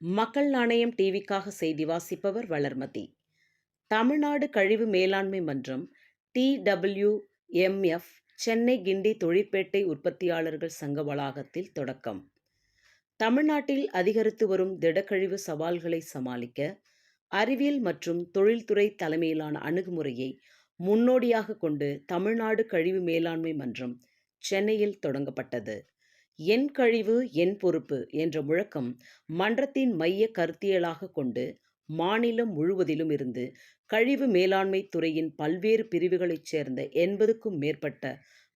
மக்கள் நாணயம் டிவிக்காக செய்தி வாசிப்பவர் வளர்மதி. தமிழ்நாடு கழிவு மேலாண்மை மன்றம் டிடபிள்யூ எம்எஃப் சென்னை கிண்டி தொழிற்பேட்டை உற்பத்தியாளர்கள் சங்க வளாகத்தில் தொடக்கம். தமிழ்நாட்டில் அதிகரித்து வரும் திடக்கழிவு சவால்களை சமாளிக்க அறிவியல் மற்றும் தொழில்துறை தலைமையிலான அணுகுமுறையை முன்னோடியாக கொண்டு தமிழ்நாடு கழிவு மேலாண்மை மன்றம் சென்னையில் தொடங்கப்பட்டது. என் கழிவு என் பொறுப்பு என்ற முழக்கம் மன்றத்தின் மைய கருத்தியலாக கொண்டு மாநிலம் முழுவதிலும் இருந்து கழிவு மேலாண்மை துறையின் பல்வேறு பிரிவுகளைச் சேர்ந்த எண்பதுக்கும் மேற்பட்ட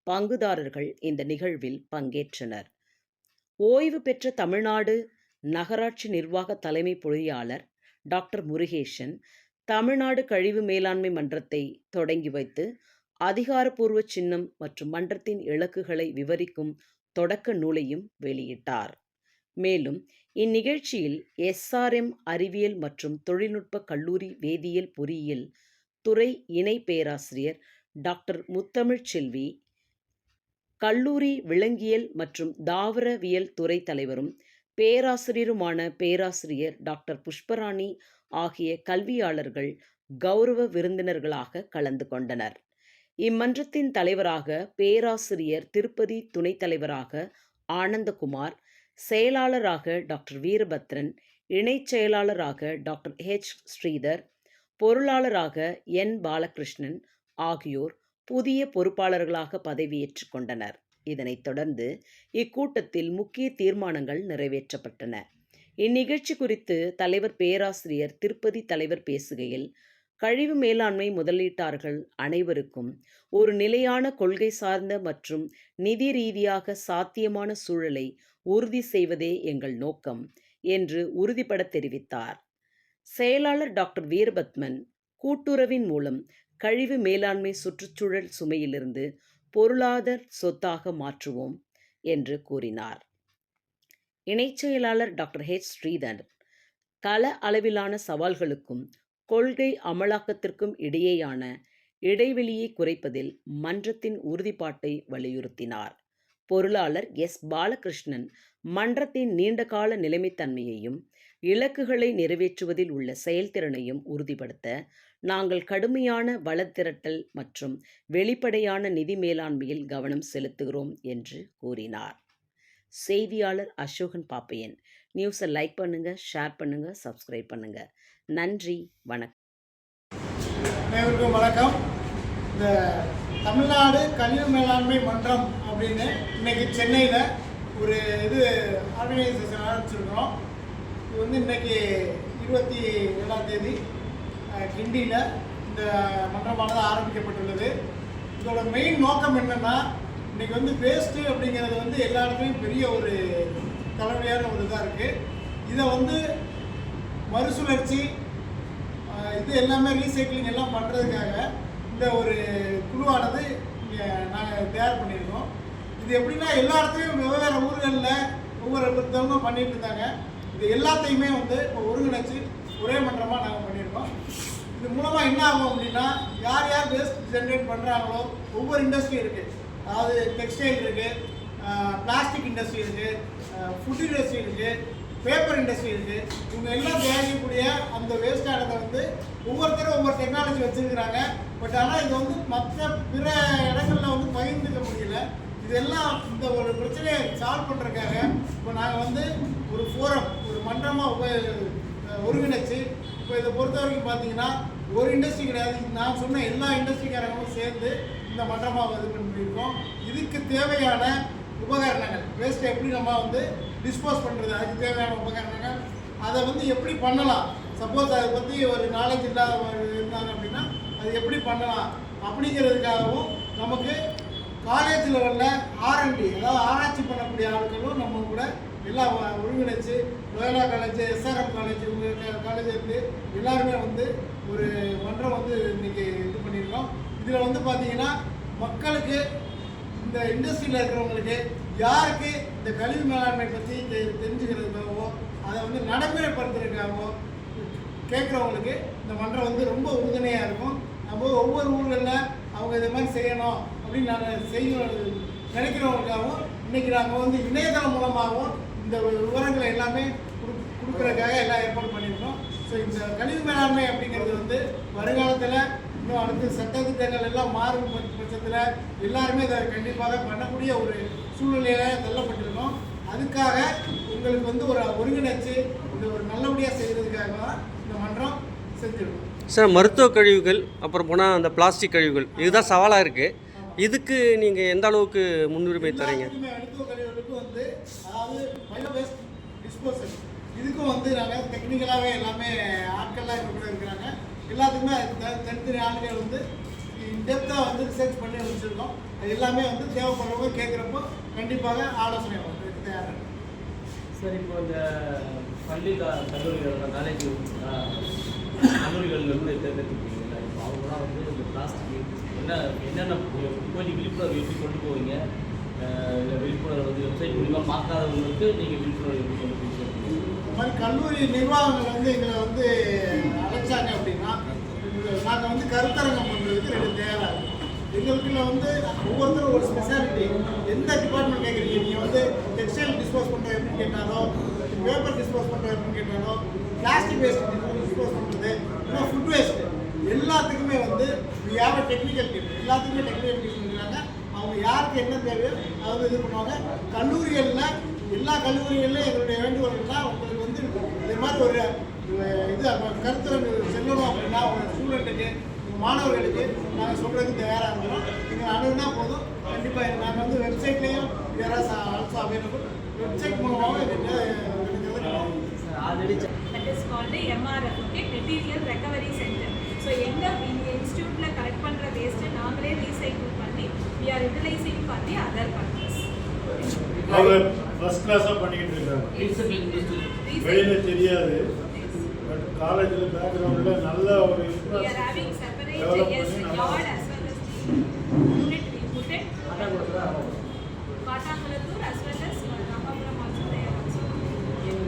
பங்குதாரர்கள் இந்த நிகழ்வில் பங்கேற்றனர். ஓய்வு பெற்ற தமிழ்நாடு நகராட்சி நிர்வாக தலைமை பொறியாளர் டாக்டர் முருகேசன் தமிழ்நாடு கழிவு மேலாண்மை மன்றத்தை தொடங்கி வைத்து அதிகாரப்பூர்வ சின்னம் மற்றும் மன்றத்தின் இலக்குகளை விவரிக்கும் தொடக்க நூலையும் வெளியிட்டார். மேலும் இந்நிகழ்ச்சியில் எஸ்ஆர்எம் அறிவியல் மற்றும் தொழில்நுட்ப கல்லூரி வேதியியல் பொறியியல் துறை இணை பேராசிரியர் டாக்டர் முத்தமிழ் செல்வி கல்லூரி விலங்கியல் மற்றும் தாவரவியல் துறை தலைவரும் பேராசிரியருமான பேராசிரியர் டாக்டர் புஷ்பராணி ஆகிய கல்வியாளர்கள் கௌரவ விருந்தினர்களாக கலந்து கொண்டனர். இம்மன்றத்தின் தலைவராக பேராசிரியர் திருப்பதி துணைத் தலைவராக ஆனந்தகுமார் செயலாளராக டாக்டர் வீரபத்ரன் இணைச் செயலாளராக டாக்டர் ஹெச் ஸ்ரீதர் பொருளாளராக என் பாலகிருஷ்ணன் ஆகியோர் புதிய பொறுப்பாளர்களாக பதவியேற்றுக் கொண்டனர். இதனைத் தொடர்ந்து இக்கூட்டத்தில் முக்கிய தீர்மானங்கள் நிறைவேற்றப்பட்டன. இந்நிகழ்ச்சி குறித்து தலைவர் பேராசிரியர் திருப்பதி தலைவர் பேசுகையில் கழிவு மேலாண்மை முதலீட்டார்கள் அனைவருக்கும் ஒரு நிலையான கொள்கை சார்ந்த மற்றும் நிதி ரீதியாக சாத்தியமான சூழலை உறுதி செய்வதே எங்கள் நோக்கம் என்று உறுதிபட தெரிவித்தார். செயலாளர் டாக்டர் வீரபத்மன் கூட்டுறவின் மூலம் கழிவு மேலாண்மை சுற்றுச்சூழல் சுமையிலிருந்து பொருளாதார சொத்தாக மாற்றுவோம் என்று கூறினார். இணைச் செயலாளர் டாக்டர் ஹெச். ஸ்ரீதர் கள அளவிலான சவால்களுக்கும் கொள்கை அமலாக்கத்திற்கும் இடையேயான இடைவெளியை குறைப்பதில் மன்றத்தின் உறுதிப்பாட்டை வலியுறுத்தினார். பொருளாளர் எஸ். பாலகிருஷ்ணன் மன்றத்தின் நீண்டகால நிலைமைத்தன்மையையும் இலக்குகளை நிறைவேற்றுவதில் உள்ள செயல்திறனையும் உறுதிப்படுத்த நாங்கள் கடுமையான வளத்திரட்டல் மற்றும் வெளிப்படையான நிதி மேலாண்மையில் கவனம் செலுத்துகிறோம் என்று கூறினார். செய்தியாளர் அசோகன் பாப்பையன் நியூஸை லைக் பண்ணுங்கள் ஷேர் பண்ணுங்கள் சப்ஸ்கிரைப் பண்ணுங்கள் நன்றி வணக்கம். அனைவருக்கும் வணக்கம். இந்த தமிழ்நாடு கழிவு மேலாண்மை மன்றம் அப்படின்னு இன்னைக்கு சென்னையில் ஒரு இது ஆர்கனைசேஷன் ஆரம்பிச்சிருக்கிறோம். இது வந்து இன்னைக்கு இருபத்தி ஏழாம் தேதி கிண்டியில் இந்த மன்றமானது ஆரம்பிக்கப்பட்டுள்ளது. இதோட மெயின் நோக்கம் என்னென்னா இன்னைக்கு வந்து வேஸ்ட்டு அப்படிங்கிறது வந்து எல்லா இடத்துலையும் பெரிய ஒரு தலைவலியான ஒரு இதாக இருக்குது இதை வந்து மறுசுழற்சி இது எல்லாமே ரீசைக்கிளிங் எல்லாம் பண்ணுறதுக்காக இந்த ஒரு குழுவானது இங்கே நாங்கள் தயார் பண்ணியிருக்கோம். இது எப்படின்னா எல்லா இடத்துலையும் வெவ்வேறு ஊர்களில் ஒவ்வொரு ஒருத்தவங்க பண்ணிட்டு இருந்தாங்க. இது எல்லாத்தையுமே வந்து இப்போ ஒருங்கிணைச்சு ஒரே மன்றமாக நாங்கள் பண்ணியிருக்கோம். இது மூலமாக என்ன ஆகும் அப்படின்னா யார் யார் வேஸ்ட் ஜென்ரேட் பண்ணுறாங்களோ ஒவ்வொரு இண்டஸ்ட்ரி இருக்குது அதாவது டெக்ஸ்டைல் இருக்குது பிளாஸ்டிக் இண்டஸ்ட்ரி இருக்குது ஃபுட் இண்டஸ்ட்ரி இருக்குது பேப்பர் இண்டஸ்ட்ரி இருக்குது இவங்க எல்லாம் தயாரிக்கக்கூடிய அந்த வேஸ்ட் இடத்த வந்து ஒவ்வொருத்தரும் ஒவ்வொரு டெக்னாலஜி வச்சுருக்கிறாங்க. பட் ஆனால் இது வந்து மற்ற பிற இடங்களில் வந்து பகிர்ந்துக்க முடியல. இதெல்லாம் இந்த ஒரு பிரச்சனையை சால்வ் பண்ணுறதுக்காக இப்போ நாங்கள் வந்து ஒரு ஃபோரம் ஒரு மன்றமாக உப ஒருங்கிணைச்சு இப்போ இதை பொறுத்த வரைக்கும் பார்த்தீங்கன்னா ஒரு இண்டஸ்ட்ரி கிடையாது. நான் சொன்ன எல்லா இண்டஸ்ட்ரிக்காரங்களும் சேர்ந்து இந்த மன்றமாக இது பண்ணியிருக்கோம். இதுக்கு தேவையான உபகரணங்கள். வேஸ்ட்டை எப்படி நம்ம வந்து டிஸ்போஸ் பண்ணுறது அதுக்கு தேவையான உபகரணங்கள். அதை வந்து எப்படி பண்ணலாம்? சப்போஸ் அதை பற்றி ஒரு நாலேஜ் இல்லாத இருந்தாங்க அப்படின்னா அது எப்படி பண்ணலாம்? அப்படிங்கிறதுக்காகவும் நமக்கு காலேஜ் லெவலில் ஆர்என்டி அதாவது ஆராய்ச்சி பண்ணக்கூடிய ஆட்களும் நம்ம கூட எல்லாம் ஒருங்கிணைச்சு லோயலா காலேஜ் எஸ்ஆர்எம் காலேஜ் இவங்க காலேஜ் இருந்து எல்லாருமே வந்து ஒரு மன்றம் வந்து இன்னைக்கு இது பண்ணியிருக்கோம். இதில் வந்து பார்த்தீங்கன்னா மக்களுக்கு இந்த இண்டஸ்ட்ரியில் இருக்கிறவங்களுக்கு யாருக்கு இந்த கழிவு மேலாண்மை பற்றி தெ- தெரிஞ்சுக்கிறதுக்காகவோ அதை வந்து நடைமுறைப்படுத்துறதுக்காகவோ கேட்குறவங்களுக்கு இந்த மன்றம் வந்து ரொம்ப உறுதுணையாக இருக்கும். நம்ம ஒவ்வொரு ஊர்களில் அவங்க இது மாதிரி செய்யணும் அப்படின்னு நாங்கள் செய்ய நினைக்கிறவங்களுக்காகவும் இன்றைக்கி நாங்கள் வந்து இணையதளம் மூலமாகவும் இந்த விவரங்களை எல்லாமே கொடு- கொடுக்குறதுக்காக எல்லாம் ஏற்பாடு பண்ணியிருக்கோம். ஸோ இந்த கழிவு மேலாண்மை அப்படிங்கிறது வந்து வருங்காலத்தில் இன்னும் அடுத்து சட்டத்திட்டங்கள் எல்லாம் மாறும் பட்ச- பட்சத்தில் எல்லாருமே இதை கண்டிப்பாக பண்ணக்கூடிய ஒரு சூழ்நிலையில தள்ளப்பட்டிருக்கோம். அதுக்காக உங்களுக்கு வந்து ஒரு ஒருங்கிணைச்சு இந்த ஒரு நல்லபடியாக செய்கிறதுக்காக தான் இந்த மன்றம் செஞ்சிருக்கோம். சார் மருத்துவ கழிவுகள் அப்புறம் போனால் அந்த பிளாஸ்டிக் கழிவுகள் இதுதான் சவாலாக இருக்குது இதுக்கு நீங்கள் எந்த அளவுக்கு முன்னுரிமை தரீங்க? மருத்துவ கழிவுகளுக்கும் வந்து அதாவது பயோ வேஸ்ட் டிஸ்போசல் இதுக்கும் வந்து நாங்கள் டெக்னிக்கலாகவே எல்லாமே ஆட்கள்லாம் இருக்கிறாங்க. எல்லாத்துக்குமே த- தனித்தனி ஆளுகள் வந்து இன்டெப்த்தாக வந்து ரிசர்ச் பண்ணி வச்சுருக்கோம் அது எல்லாமே வந்து தேவைப்படுறவங்க கேட்குறப்போ கண்டிப்பாக ஆலோசனை பண்ணுறதுக்கு தயாராக சார் இப்போ இந்த பள்ளி கல்லூரிகளோட கல்லூரிகள் காலேஜ் கல்லூரிகள் வந்து தேர்ந்தெடுத்துருக்கீங்களா இப்போ அவங்களாம் வந்து இந்த பிளாஸ்டிக் என்ன என்னென்ன கொஞ்சம் விழிப்புணர்வு எப்படி கொண்டு போவீங்க? இல்லை விழிப்புணர்வு வந்து வெப்சைட் மூலிமா பார்க்காதவங்களுக்கு நீங்கள் விழிப்புணர்வு எப்படி கொண்டு போய் இந்த மாதிரி கல்லூரி நிர்வாகங்கள் வந்து எங்களை வந்து அழைச்சாங்க அப்படின்னா நாங்கள் வந்து கருத்தரங்கம் பண்ணுறதுக்கு ரெண்டு தேவை. எங்களுக்குள்ள வந்து ஒவ்வொருத்தரும் ஒரு ஸ்பெஷாலிட்டி எந்த டிபார்ட்மெண்ட் கேட்குறீங்க நீங்கள் வந்து டெக்ஸ்டைல் டிஸ்போஸ் பண்ணுறது எப்படின்னு கேட்டாலோ பேப்பர் டிஸ்போஸ் பண்ணுறது எப்படின்னு கேட்டாலோ பிளாஸ்டிக் வேஸ்ட் டிஸ்போஸ் பண்ணுறது இன்னும் ஃபுட் வேஸ்ட்டு எல்லாத்துக்குமே வந்து யார டெக்னிக்கல் டீம் எல்லாத்துக்குமே டெக்னிக்கல் டீம் இருக்கிறாங்க அவங்க யாருக்கு என்ன தேவையோ அவங்க இது பண்ணுவாங்க. கல்லூரிகளில் எல்லா கல்லூரிகளிலும் எங்களுடைய வேண்டுகோள்னா உங்களுக்கு வந்து இது மாதிரி ஒரு இது கருத்தரங்கு செல்லணும் அப்படின்னா உங்க ஸ்டூடெண்ட்டுக்கு மாணவர்களுக்கு நாங்கள் சொல்கிறதுக்கு தயாராக இருக்கிறோம் நீங்கள் அணுகுனா போதும். கண்டிப்பாக நாங்கள் வந்து வெப்சைட்லேயும் வேறு also available. Website okay? Material recovery centre so எங்கள் இந்த இன்ஸ்டியூட்டில் கலெக்ட் பண்ணுற வேஸ்ட்டை நாங்களே ரீசைக்கிள் பண்ணி utilizing for the other purpose அவங்க ஃபர்ஸ்ட் கிளாஸாக பண்ணிக்கிட்டு இருக்காங்க வெளியில் தெரியாது பட் காலேஜில் பேக்ரவுண்டில் நல்ல ஒரு yes பண்ணி நல்லா-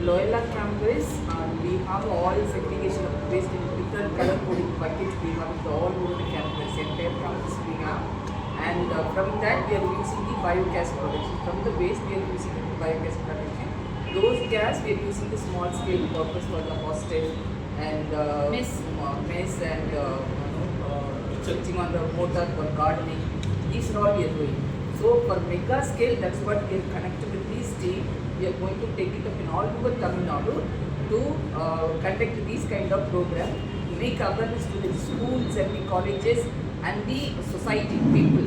Loyola campus, uh, we have all segregation of waste in different color coding buckets. We have it all over the campus, uh, from that, we are using the biogas production. From the waste, we are using the biogas production. Those gas, we are using the small scale purpose for the hostel and uh, Mess. uh, mess and uh, you know, uh, switching on the motor for gardening. These are all we are doing. So for mega scale, that's what we are connected with this team. We are going to take it up in all over Tamil Nadu to uh, conduct these kind of program, make awareness to the schools and the colleges and the society people through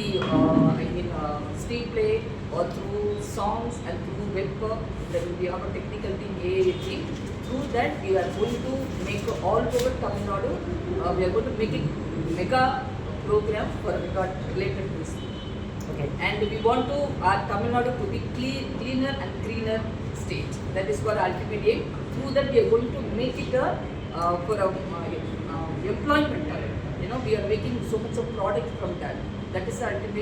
the uh, I mean uh, street play or through songs and through web work. There will be our technical team, AA team. Through that, we are going to make all over Tamil Nadu. Uh, we are going to make it mega program for regard related to this. Okay. And we want to our Tamil Nadu to be clean, cleaner and greener state. That is our ultimate aim. Through that, we are going to make it a uh, for a uh, employment. You know, we are making so much of product from that. That is ultimate